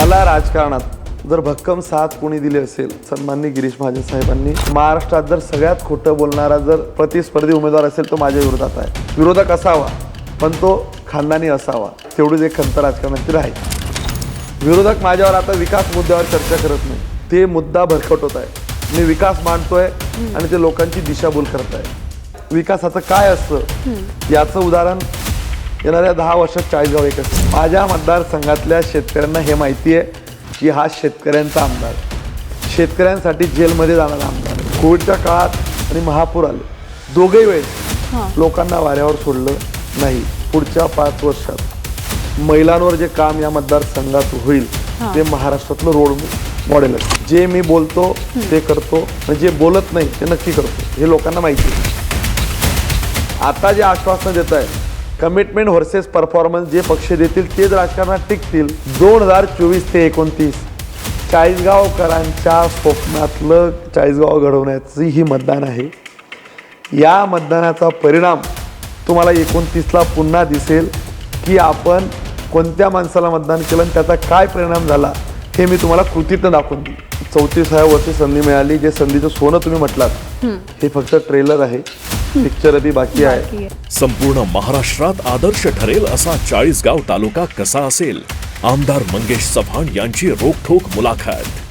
मला राजकारणात जर भक्कम साथ कोणी दिली असेल सन्माननी गिरीश महाजन साहेबांनी महाराष्ट्रात जर सगळ्यात खोटं बोलणारा जर प्रतिस्पर्धी उमेदवार असेल तो माझ्या विरोधात आहे. विरोधक असावा पण तो खानदानी असावा. तेवढीच एक खंत राजकारणाची राहील विरोधक माझ्यावर आता विकास मुद्द्यावर चर्चा करत नाही. ते मुद्दा भरकटवत आहे. मी विकास मांडतोय आणि ते लोकांची दिशाभूल करत आहे. विकासाचं काय असतं? याचं उदाहरण येणाऱ्या दहा वर्षात चाळीसगाव एक असतं माझ्या मतदारसंघातल्या शेतकऱ्यांना हे माहिती आहे की हा शेतकऱ्यांचा आमदार. शेतकऱ्यांसाठी जेलमध्ये जाणारा आमदार. कोविडच्या काळात आणि महापूर आले. दोघेही वेळेस लोकांना वाऱ्यावर सोडलं नाही. पुढच्या पाच वर्षात महिलांवर जे काम या मतदारसंघात होईल ते महाराष्ट्रातलं रोड मॉडेल आहे. जे मी बोलतो ते करतो आणि जे बोलत नाही ते नक्की करतो. हे लोकांना माहिती आहे. आता जे आश्वासन देत आहे कमिटमेंट व्हर्सेस परफॉर्मन्स जे पक्ष देतील तेच राजकारणात टिकतील. दोन हजार चोवीस ते एकोणतीस. चाळीसगावकरांच्या स्वप्नातलं चाळीसगाव घडवण्याची ही मतदान आहे. या मतदानाचा परिणाम तुम्हाला एकोणतीसला पुन्हा दिसेल की आपण कोणत्या माणसाला मतदान केलं आणि त्याचा काय परिणाम झाला हे मी तुम्हाला कृतीतनं दाखवून देईन. चौतीसाव्या वर्षी संधी मिळाली जे संधीचं सोनं तुम्ही म्हटलात हे फक्त ट्रेलर आहे. पिक्चर अभी बाकी आहे. संपूर्ण महाराष्ट्रात आदर्श ठरेल असा चाळीसगाव तालुका कसा असेल? आमदार मंगेश चव्हाण यांची रोखठोक मुलाखत.